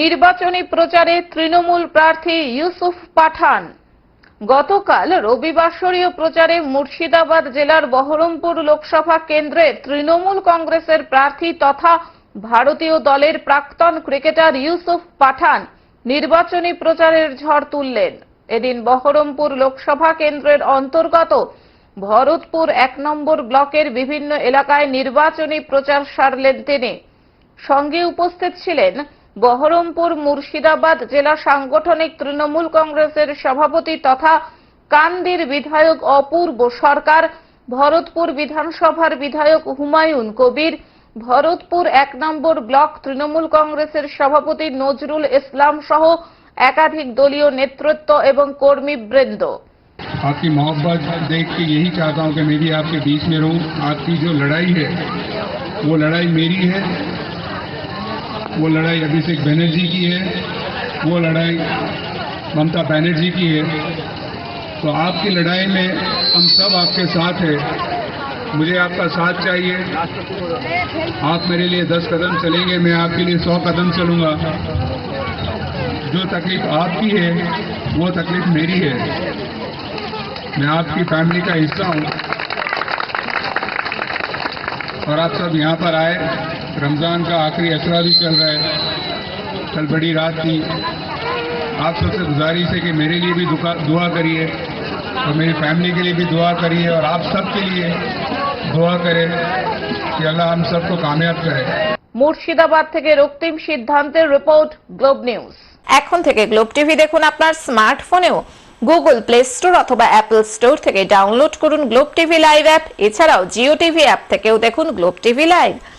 নির্বাচনী প্রচারে তৃণমূল প্রার্থী ইউসুফ পাঠান গতকাল রবিবাসরীয় প্রচারে মুর্শিদাবাদ জেলার বহরমপুর লোকসভা কেন্দ্রে তৃণমূল কংগ্রেসের প্রার্থী তথা ভারতীয় দলের প্রাক্তন ক্রিকেটার ইউসুফ পাঠান নির্বাচনী প্রচারের ঝড় তুললেন এদিন বহরমপুর লোকসভা কেন্দ্রের অন্তর্গত ভরতপুর এক নম্বর ব্লকের বিভিন্ন এলাকায় নির্বাচনী প্রচার সারলেন তিনি সঙ্গে উপস্থিত ছিলেন বহরমপুর মুর্শিদাবাদ জেলা সাংগঠনিক তৃণমূল কংগ্রেসের সভাপতি তথা কান্দির বিধায়ক অপূর্ব সরকার ভরতপুর বিধানসভার বিধায়ক হুমায়ুন কবির ভরতপুর এক নম্বর ব্লক তৃণমূল কংগ্রেসের সভাপতি নজরুল ইসলাম সহ একাধিক দলীয় নেতৃত্ব এবং কর্মী বৃন্দ आपकी मोहब्बत देख के यही चाहता हूं कि मैं आपके बीच में रहूं आपकी जो लड़ाई है वो लड़ाई मेरी है वो लड़ाई अभिषेक बनर्जी की है वो लड़ाई ममता बनर्जी की है तो आपकी लड़ाई में हम सब आपके साथ हैं मुझे आपका साथ चाहिए आप मेरे लिए दस कदम चलेंगे मैं आपके लिए सौ कदम चलूँगा जो तकलीफ आपकी है वो तकलीफ मेरी है मैं आपकी फैमिली का हिस्सा हूँ और आप सब यहाँ पर आए रमजान का आखिरी 10 दिन चल रहा है कल पढ़ी रात थी आपसे गुजारिश है कि मेरे लिए भी दुआ करिए और मेरे फैमिली के लिए भी दुआ करिए और आप सब के लिए दुआ करें कि अल्लाह हम सबको कामयाब करे मुर्शिदाबाद থেকে রক্তিম সিদান্তে রিপোর্ট গ্লোব নিউজ এখন থেকে গ্লোব টিভি দেখুন আপনার স্মার্টফোনেও গুগল প্লে স্টোর অথবা অ্যাপল স্টোর থেকে ডাউনলোড করুন গ্লোব টিভি লাইভ অ্যাপ এছাড়া জিওটিভি অ্যাপ থেকেও দেখুন গ্লোব টিভি লাইভ